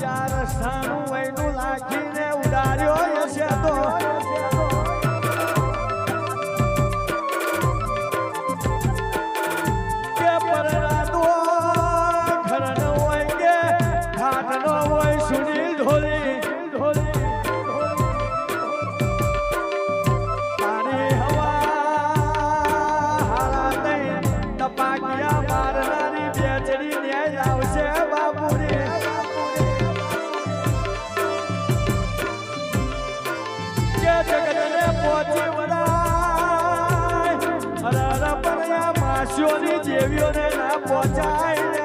ચાર સ્થાનું એનું લાખીને ઉડાર્યો હશે તો Show me Jerry on the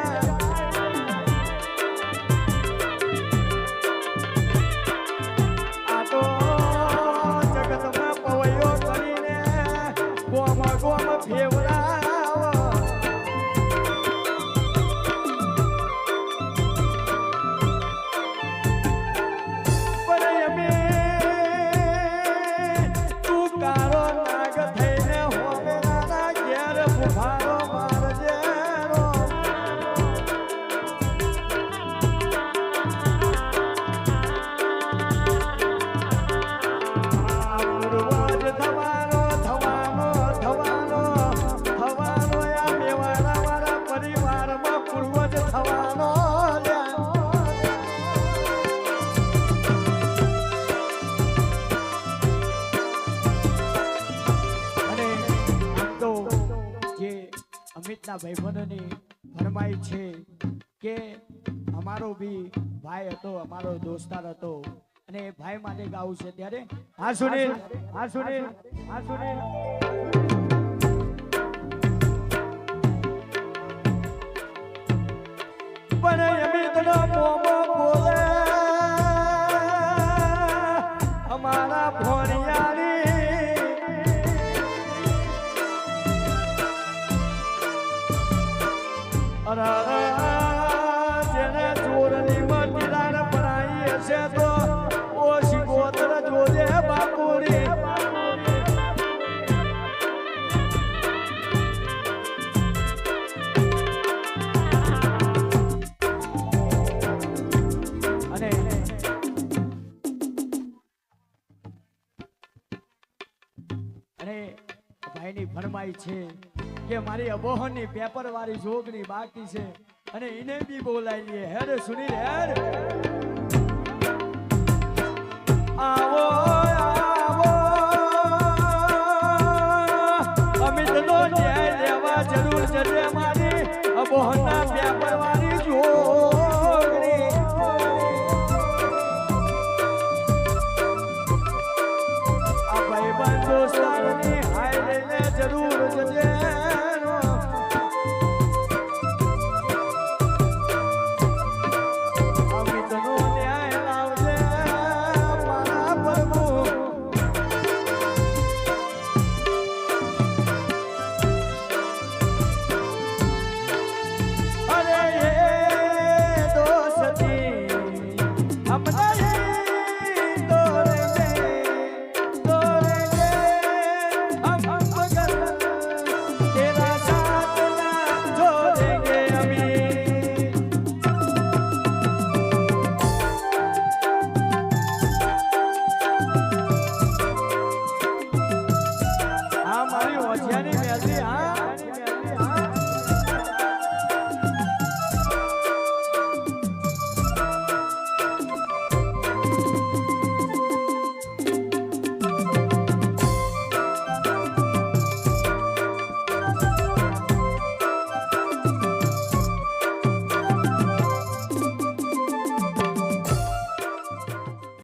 અને તો જે અમિતના ભાઈબંધોની ફરમાઈ છે કે અમારો બી ભાઈ હતો, અમારો દોસ્તાર હતો અને ભાઈ માટે ગાવું છે ત્યારે. હા, સુનિલ. હા સુનિલ. હા, સુનિલ. અને ભાઈની ફરમાઈ છે કે મારી અબોહનની પેપરવાળી જોગની બાકી છે અને એને બી બોલાવી લઈએ હેર સુની હેડ આવો અમિત નો જરૂર જશે મારી અબોહન